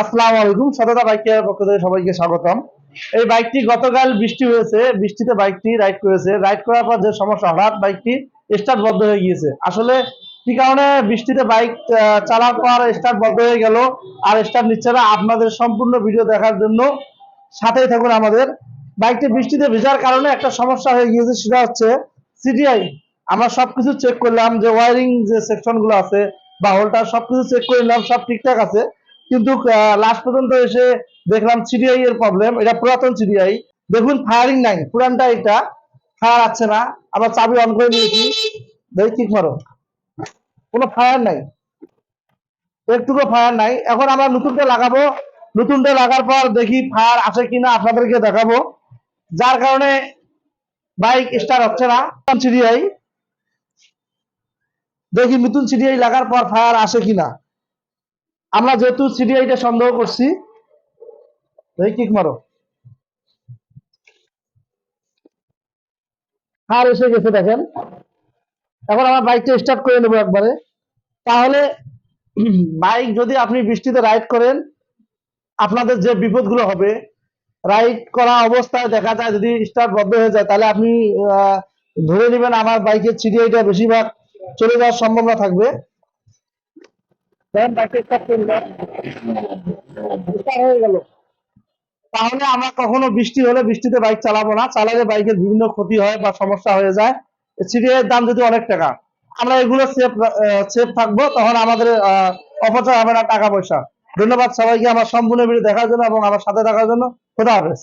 আসসালামু আলাইকুম। সততা বাইক কেয়ার পক্ষ থেকে সবাইকে স্বাগতম। এই বাইকটি গতকাল বৃষ্টি হয়েছে। বৃষ্টিতে বাইকটি রাইড করেছে। রাইড করার পর যে সমস্যা, হঠাৎ বাইকটি স্টার্ট বন্ধ হয়ে গিয়েছে। আসলে কি কারণে বৃষ্টিতে বাইক চালার পর স্টার্ট বন্ধ হয়ে গেল আর স্টার্ট নিচ্ছে না, আপনাদের সম্পূর্ণ ভিডিও দেখার জন্য সাথেই থাকুন আমাদের। বাইকটি বৃষ্টিতে ভেজার কারণে একটা সমস্যা হয়ে গিয়েছে, সেটা হচ্ছে সিটিআই আমরা সবকিছু চেক করলাম যে ওয়ারিং যে সেকশনগুলো আছে বা হোল্ডার সবকিছু চেক করে নিলাম, সব ঠিকঠাক আছে। কিন্তু লাস্ট পর্যন্ত এসে দেখলাম সিডিআই এর প্রবলেম এটা পুরাতন সিডিআই দেখুন ফায়ারিং নাই, পুরানটা এটা ফায়ার আছে না, আবার চাবি অন করে নিয়েছি দেখি কিক মারো। কোনো ফায়ার নাই। একটুকু ফায়ার নাই। এখন আমরা নতুনটা লাগাবো। নতুনটা লাগার পর দেখি ফায়ার আসে কিনা, আপনাদেরকে দেখাবো। যার কারণে বাইক স্টার্ট হচ্ছে না। সিডিআই দেখি, নতুন সিডিআই লাগার পর ফায়ার আসে কিনা। আমরা যেহেতু সিডিআইটা সন্দেহ করছি কিক মারো। ফায়ার এসে গেছে দেখেন। এখন আমার বাইকটা স্টার্ট করে নেব একবারে। তাহলে বাইক যদি আপনি বৃষ্টিতে রাইড করেন, আপনাদের যে বিপদগুলো হবে রাইড করা অবস্থায় দেখা যায় যদি স্টার্ট বন্ধ হয়ে যায়, তাহলে আপনি ধরে নেবেন আমার বাইকের সিডিআইটা বেশিরভাগ চলে যাওয়ার সম্ভাবনা থাকবে। তাহলে আমরা কখনো বৃষ্টি হলে বৃষ্টিতে বাইক চালাবো না। চালালে বাইকের বিভিন্ন ক্ষতি হয় বা সমস্যা হয়ে যায়। এর দাম যদি অনেক টাকা, আমরা এগুলো সেফ সেফ থাকব, তখন আমাদের অপচয় হবে না টাকা পয়সা। ধন্যবাদ সবাইকে আমার সম্পূর্ণ ভিডিও দেখার জন্য এবং আমার সাথে থাকার জন্য। খোদা হাফেজ।